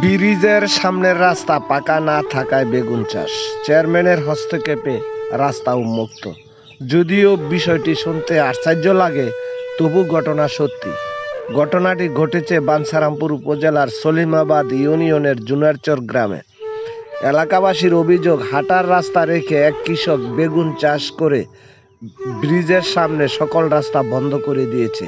ব্রিজের সামনের রাস্তা পাকা না থাকায় বেগুন চাষ। চেয়ারম্যানের হস্তক্ষেপে রাস্তা উন্মুক্ত। যদিও বিষয়টি শুনতে আশ্চর্য লাগে, তবু ঘটনা সত্যি। ঘটনাটি ঘটেছে বানসারামপুর উপজেলার সলিমাবাদ ইউনিয়নের জুনারচর গ্রামে। এলাকাবাসীর অভিযোগ, হাঁটার রাস্তা রেখে এক কৃষক বেগুন চাষ করে ব্রিজের সামনে সকল রাস্তা বন্ধ করে দিয়েছে।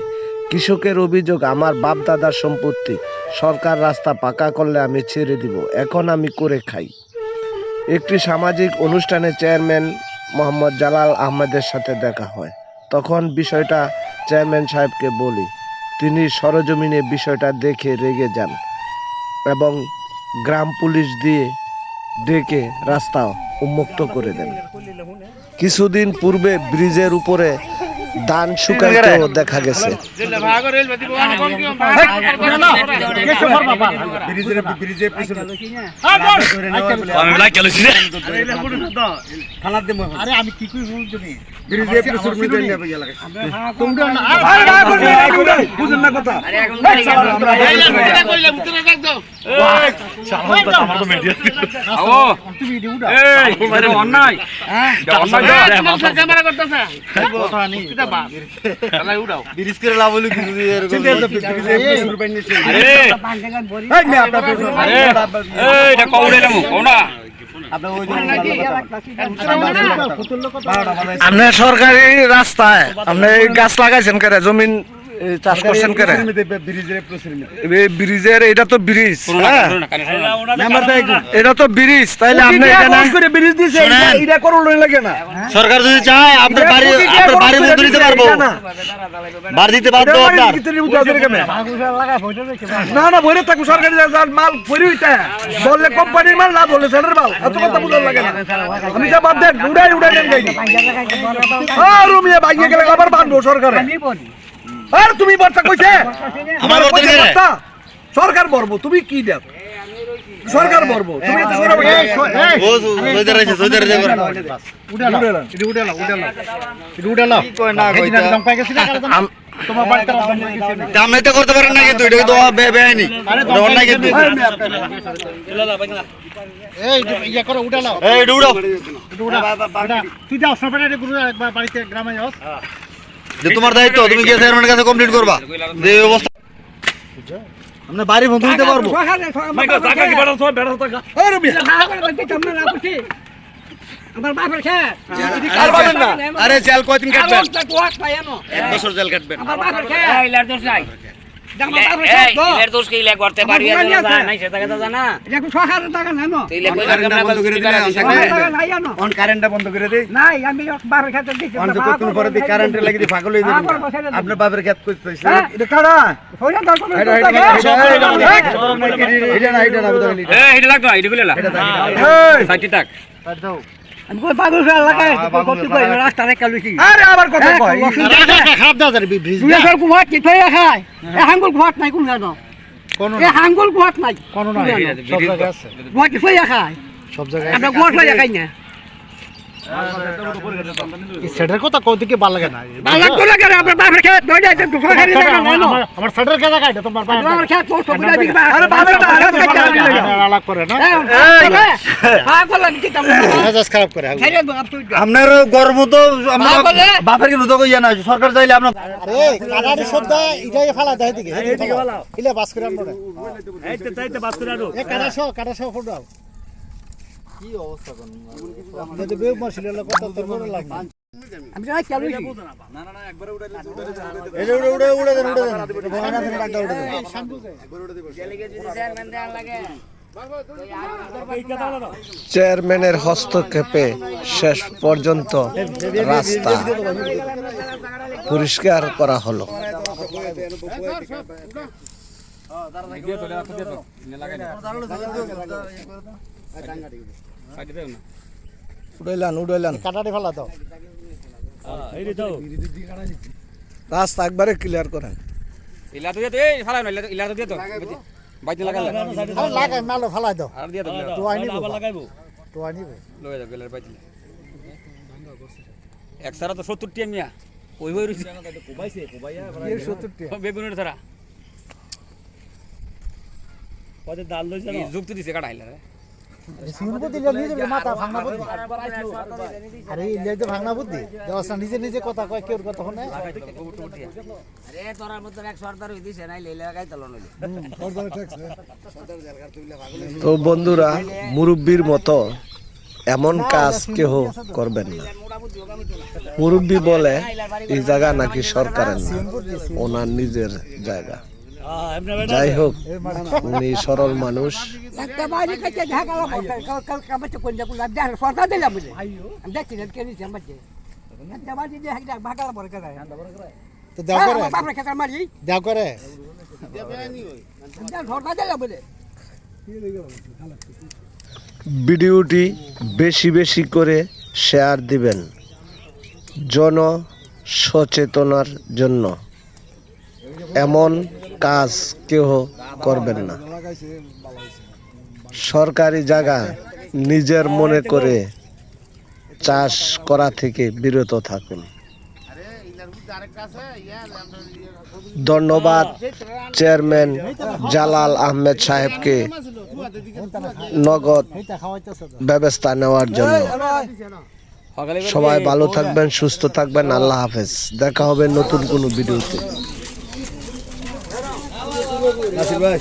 কৃষকের অভিযোগ, আমার বাপ দাদার সম্পত্তি। সরকার রাস্তা পাকা করলে আমি ছেড়ে দিব, এখন আমি করে খাই। একটি সামাজিক অনুষ্ঠানে চেয়ারম্যান মোহাম্মদ জালাল আহমেদের সাথে দেখা হয়। তখন বিষয়টা চেয়ারম্যান সাহেবকে বলি, তিনি সরজমিনে বিষয়টা দেখে রেগে যান এবং গ্রাম পুলিশ দিয়ে ডেকে রাস্তা উন্মুক্ত করে দেন। কিছুদিন পূর্বে ব্রিজের উপরে ধান শুকাইতেও দেখা গেছে হ্যাঁ? অন্যায় কথা দে নেই। ব্রিজ করে লাভ হলো কিছু এরকম আরে আরে এটা কউড়ে নামু কোনা আপনি সরকারি রাস্তায় আপনি এই গাছ লাগাইছেন কেন জমিন চাষ করছেন কেন? ব্রিজের এটা তো ব্রিজ হ্যাঁ? এটা তো ব্রিজ তাইলে আপনি এখানে সরকার যদি চায় আপনার বাড়ি আপনার বাড়ি বন্ধ দিতে পারব। বাড়ি দিতে বাধ্য আপনার। না না বলে থাকব সরকারি মাল হইতে বললে কোম্পানির মাল না বললে সেটার মাল। এত কথা বুঝার লাগে না। আমি যা বাদ দেন উড়াই উড়াই গাই আর রুমিয়া বাইকে গেলে আবার বাঁধবো সরকার। আর তুমি বার্তা কইছে? আমার কইছে? বার্তা? সরকার বর্ব তুমি কি দেব সরকার বর্ব তুমি এত সরব ও সৈদার আছে সৈদার আছে আপনি তো করতে পারেন না কিন্তু এটা তো বেআইনি। এটা অন্যায় কিন্তু। এই যে ইয়ে করো, উঠে নাও। এই উড়াও এটা উঠা। উঠা। তুই যাও সরকারের গুরু বাড়িতে গ্রামে যাও। যে তোমার দায়িত্ব তুমি গিয়ে চেয়ারম্যানের কাছে কমপ্লিট করবা। যে অবস্থা আমরা বাড়ি বন্ধ দিতে পারব। আর বলেন না আরে জেল কয়দিন কাটবেন? এক বছর জেল কাটবেন। আপনার বাপের ক্ষেত কইতেছে এটা কারা এটা এটা এটা না এটা না এটা লাগতো এটা কইলা এই 60 টাকা আরে আবার কথা কয় খারাপ দাও যাবে ব্রিজ কোন কোনো নাই। সব জায়গায় আছে সব জায়গায় সেটার কথা কও দিকে ভালো লাগে না আমার আমার সেটার কথা কাইটা তোমার আরে বাবা আলাপ করে না মেজাজ খারাপ করে আপনার গর্ব তো আপনার বাপের কি কইয়া না সরকার চাইলে আপনার আরে কাটারি সদ্দা ইটাই কি অবস্থা কোন যদি বেউ মারছিল কথা তোর বড় লাভ না এটা উড়ে উড়ে উড়ে দেন উড়ে দেন ভয় না দেন টাকা উড়ে দেন চেয়ারম্যানের হস্তক্ষেপে শেষ পর্যন্ত রাস্তা পরিষ্কার করা হলো উড়াইলান উড়াইলান কাটারি ফালা দাও রে দাও রাস্তা একবারে ক্লিয়ার করেন ইলা তো এই ফালা না ইলা তো দিয়ে তো বাইতে লাগালে আরে লাগাই মালো ফালাই দাও। আর দিয়ে তো তো আইনি আবার লাগাইবো তো আইনি লয়ে যাও গেলের বাইতে এক সারা তো 70 টিয়া মিয়া কই হই রইছে কোবাইছে কোবাইয়া বেগুনের সারা এই যুক্তি দিছে কাটা হিলারে আরে ইলে তো ভাঙনা বুদ্ধি দেওয়াসা নিজে নিজে কথা কয় কেউর কথা শুনে? আরে তোরার মতো এক সর্দার হই নাই লেলে লাগাই তলো নইলে তো বন্ধুরা মুরব্বির মতো এমন কাজ কেহ করবেন না। মুরব্বি বলে এই জায়গা নাকি সরকারের না ওনার নিজের জায়গা। যাই হোক উনি সরল মানুষ। বুঝে ভিডিওটি বেশি বেশি করে শেয়ার দিবেন জন সচেতনার জন্য। এমন কাজ কেউ করবেন না। সরকারি জায়গা নিজের মনে করে চাষ করা থেকে বিরত থাকুন। ধন্যবাদ, চেয়ারম্যান জালাল আহমেদ সাহেবকে নগদ ব্যবস্থা নেওয়ার জন্য। সবাই ভালো থাকবেন, সুস্থ থাকবেন, আল্লাহ হাফেজ। দেখা হবে নতুন কোনো ভিডিওতে। নাসির ভাই